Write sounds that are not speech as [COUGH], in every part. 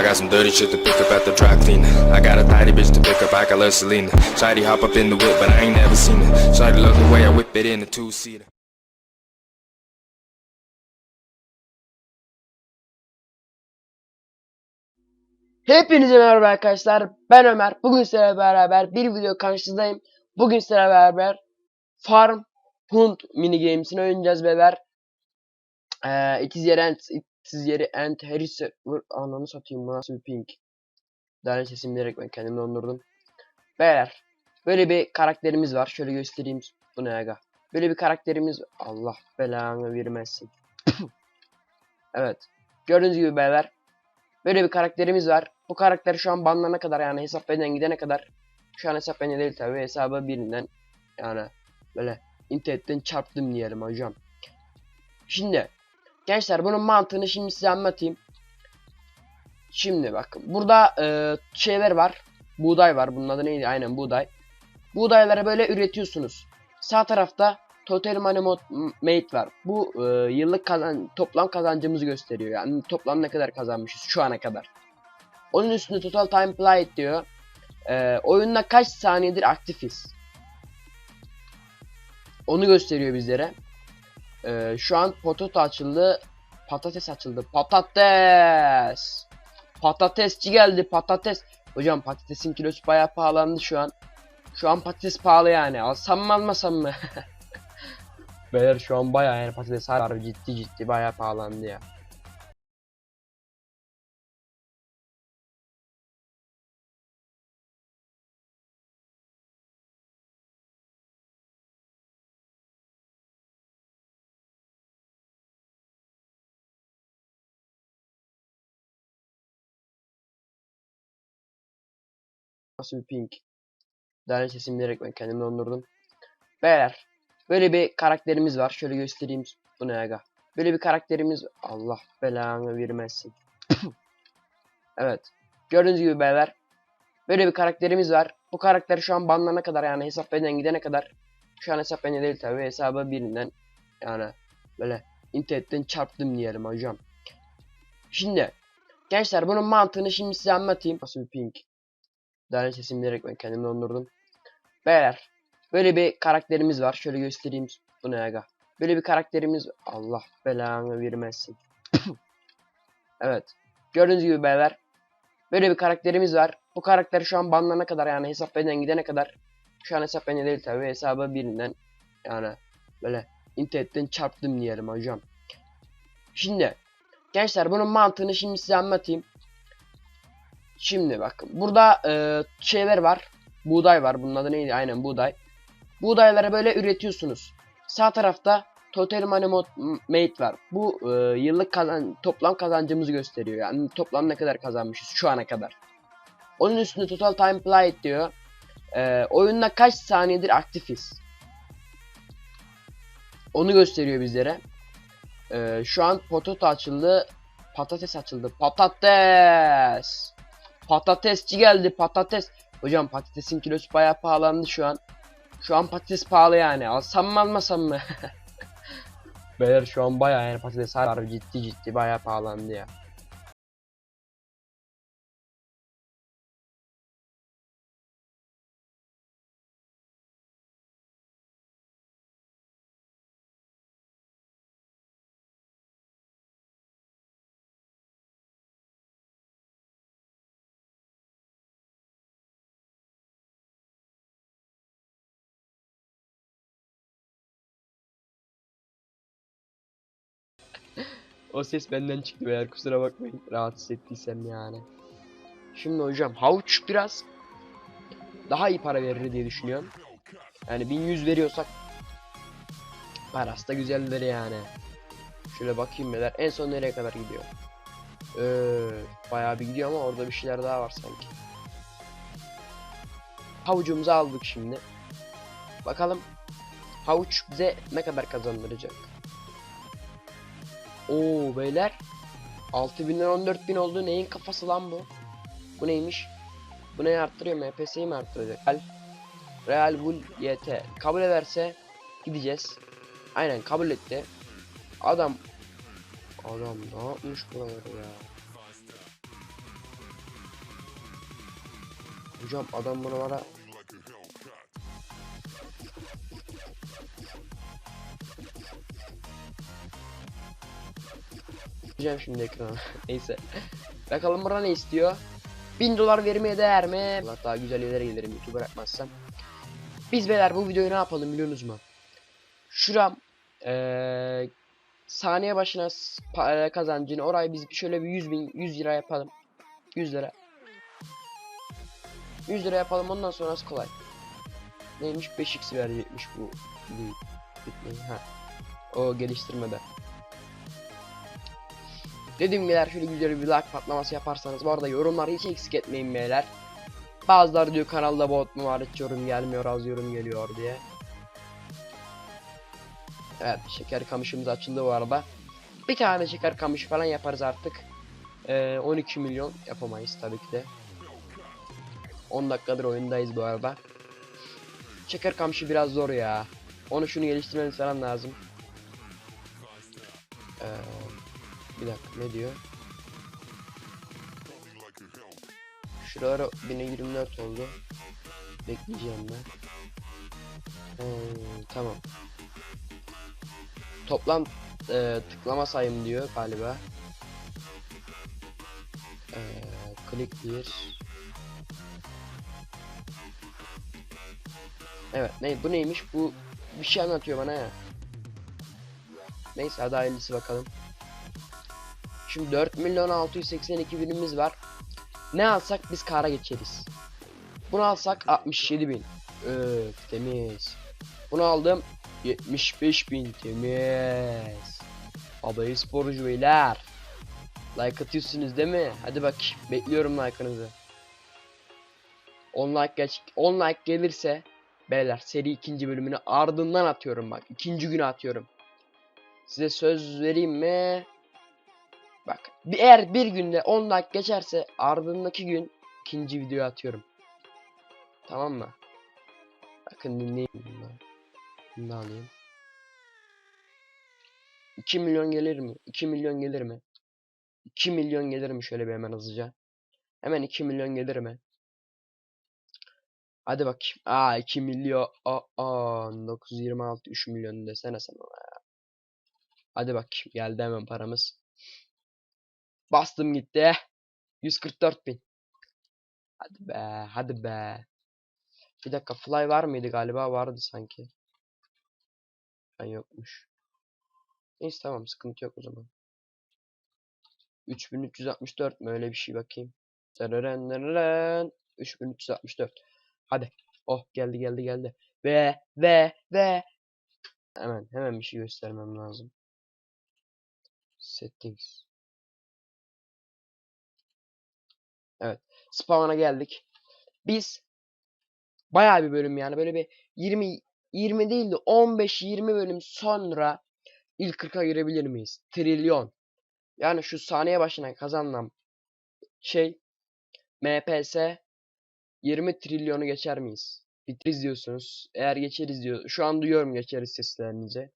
I got some dirty shit to pick up at the dry cleaner. I got a tidy bitch to pick up, I got love Selena. Shawty hop up in the whip, but I ain't never seen her. Shawty love the way I whip it in a two-seater. Hepinize merhaba arkadaşlar. Ben Ömer. Bugün sizlerle beraber bir video karşınızdayım. Bugün sizlerle beraber Farm Hunt mini games'ini oynayacağız beyler. Ee, ikiz yeri yeri ent Harris vur ananı satayım bu nasıl bir ping. Daha sesimi bilerek ben kendimi dondurdum. Beyler böyle bir karakterimiz var. Şöyle göstereyim. Bu ne aga? Böyle bir karakterimiz Allah belanı vermesin. [COUGHS] evet. Gördüğünüz gibi beyler Böyle bir karakterimiz var. Bu karakter şu an banlanana kadar yani hesap benden gidene kadar şu an hesap bende değil tabi hesabı birinden yani böyle internetten çarptım diyelim hocam. Şimdi gençler bunun mantığını şimdi size anlatayım. Şimdi bakın burada e, şeyler var. Buğday var. Bunun adı neydi? Aynen buğday. Buğdayları böyle üretiyorsunuz. Sağ tarafta Total Money Mate var. Bu e, yıllık kazan toplam kazancımızı gösteriyor. Yani toplam ne kadar kazanmışız şu ana kadar. Onun üstünde Total Time Played diyor. E, oyunda kaç saniyedir aktifiz. Onu gösteriyor bizlere. E, şu an potato açıldı. Patates açıldı. Patates. Patatesçi geldi patates. Hocam patatesin kilosu bayağı pahalandı şu an. Şu an patates pahalı yani. Alsam mı almasam mı? [LAUGHS] Beyler şu an bayağı yani patates harbi ciddi ciddi bayağı pahalandı ya. Nasıl bir ping? Daha sesimi bilerek ben kendimi dondurdum. Beyler Böyle bir karakterimiz var. Şöyle göstereyim. Bu ne aga? Böyle bir karakterimiz Allah belanı vermesin. [COUGHS] evet. Gördüğünüz gibi beyler. Böyle bir karakterimiz var. Bu karakter şu an banlanana kadar yani hesap benden gidene kadar şu an hesap bende değil tabi hesabı birinden yani böyle internetten çarptım diyelim hocam. Şimdi gençler bunun mantığını şimdi size anlatayım. Nasıl bir ping? Daha sesimi bilerek ben kendimi dondurdum. Beyler Böyle bir karakterimiz var. Şöyle göstereyim. Bu ne aga? Böyle bir karakterimiz Allah belanı vermesin. [COUGHS] evet. Gördüğünüz gibi beyler. Böyle bir karakterimiz var. Bu karakter şu an banlanana kadar yani hesap benden gidene kadar şu an hesap bende değil tabi hesabı birinden yani böyle internetten çarptım diyelim hocam. Şimdi gençler bunun mantığını şimdi size anlatayım. Şimdi bakın burada e, şeyler var. Buğday var. Bunun adı neydi? Aynen buğday. Buğdayları böyle üretiyorsunuz. Sağ tarafta Total Money Mate var. Bu e, yıllık kazan toplam kazancımızı gösteriyor. Yani toplam ne kadar kazanmışız şu ana kadar. Onun üstünde Total Time Played diyor. E, oyunda kaç saniyedir aktifiz. Onu gösteriyor bizlere. E, şu an potato açıldı. Patates açıldı. Patates. Patatesçi geldi patates. Hocam patatesin kilosu bayağı pahalandı şu an. Şu an patates pahalı yani. Alsam mı almasam mı? [LAUGHS] Beyler şu an bayağı yani patates harbi ciddi ciddi bayağı pahalandı ya. O ses benden çıktı beyler kusura bakmayın rahatsız ettiysem yani. Şimdi hocam havuç biraz daha iyi para verir diye düşünüyorum. Yani 1100 veriyorsak parası da güzeldir yani. Şöyle bakayım beyler en son nereye kadar gidiyor. Ee, bayağı bir gidiyor ama orada bir şeyler daha var sanki. Havucumuzu aldık şimdi. Bakalım havuç bize ne kadar kazandıracak. Oo beyler. 6000'den 14000 oldu. Neyin kafası lan bu? Bu neymiş? Bu neyi arttırıyor? MPS'yi mi arttıracak? Real, Real Bull YT. Kabul ederse gideceğiz. Aynen kabul etti. Adam Adam ne yapmış buraları ya? Hocam adam buralara Hocam şimdi ekrana. [LAUGHS] Neyse. Bakalım burada ne istiyor? 1000 dolar vermeye değer mi? Allah daha güzel yerlere gelirim YouTube bırakmazsam. Biz beyler bu videoyu ne yapalım biliyorsunuz mu? Şuram eee saniye başına kazancını orayı biz şöyle bir 100 bin 100 lira yapalım. 100 lira. 100 lira yapalım ondan sonrası kolay. Neymiş 5x verecekmiş bu. Ha. O geliştirmede. Dediğim beyler şöyle güzel bir like patlaması yaparsanız bu arada yorumları hiç eksik etmeyin beyler. Bazıları diyor kanalda bot mu var hiç yorum gelmiyor az yorum geliyor diye. Evet şeker kamışımız açıldı bu arada. Bir tane şeker kamışı falan yaparız artık. Ee, 12 milyon yapamayız tabii ki de. 10 dakikadır oyundayız bu arada. Şeker kamışı biraz zor ya. Onu şunu geliştirmemiz falan lazım. Ee, bir dakika ne diyor? Şuralara 1024 oldu. Bekleyeceğim ben. Hmm, tamam. Toplam e, tıklama sayım diyor galiba. E, click 1 Evet ne bu neymiş bu bir şey anlatıyor bana ya. Neyse hadi hayırlısı bakalım. Şimdi 4 milyon 682 binimiz var. Ne alsak biz kara geçeriz. Bunu alsak 67 bin. Öf temiz. Bunu aldım 75 bin temiz. Adayı sporcu beyler. Like atıyorsunuz değil mi? Hadi bak bekliyorum like'ınızı. 10 like geç 10 like gelirse beyler seri ikinci bölümünü ardından atıyorum bak. ikinci günü atıyorum. Size söz vereyim mi? Bak eğer bir günde 10 like geçerse ardındaki gün ikinci video atıyorum. Tamam mı? Bakın dinleyin bunu. Bunu da alayım. 2 milyon gelir mi? 2 milyon gelir mi? 2 milyon gelir mi şöyle bir hemen hızlıca? Hemen 2 milyon gelir mi? Hadi bakayım. Aa 2 milyon. Aa, aa 926 3 milyon desene sen ona ya. Hadi bakayım. Geldi hemen paramız. Bastım gitti. 144 bin. Hadi be. Hadi be. Bir dakika fly var mıydı galiba? Vardı sanki. Ben yokmuş. Neyse tamam sıkıntı yok o zaman. 3364 mü öyle bir şey bakayım. Tararen, tararen. 3364. Hadi. Oh geldi geldi geldi. Ve ve ve hemen hemen bir şey göstermem lazım. Settings. Evet. Spawn'a geldik. Biz bayağı bir bölüm yani böyle bir 20 20 değil de 15-20 bölüm sonra ilk 40'a girebilir miyiz? Trilyon. Yani şu saniye başına kazanılan şey MPS 20 trilyonu geçer miyiz? Biteriz diyorsunuz. Eğer geçeriz diyor. Şu an duyuyorum geçeriz seslerinizi.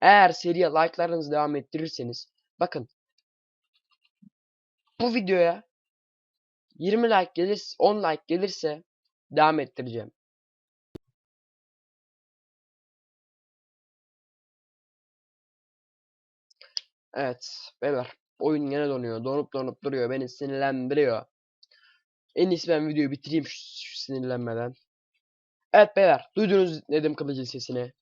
Eğer seriye like'larınızı devam ettirirseniz bakın bu videoya 20 like gelirse 10 like gelirse devam ettireceğim. Evet beyler oyun yine donuyor. Donup donup duruyor. Beni sinirlendiriyor. En iyisi ben videoyu bitireyim şu, şu sinirlenmeden. Evet beyler duydunuz Nedim Kılıç'ın sesini.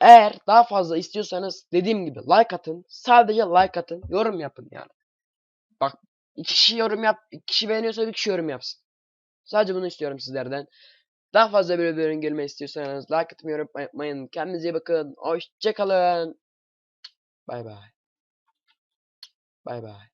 Eğer daha fazla istiyorsanız dediğim gibi like atın. Sadece like atın. Yorum yapın yani. Bak iki kişi yorum yap. iki kişi beğeniyorsa bir kişi yorum yapsın. Sadece bunu istiyorum sizlerden. Daha fazla böyle videoların gelmeyi istiyorsanız like atmayı unutmayın. Kendinize iyi bakın. Hoşçakalın. Bay bay. Bay bay.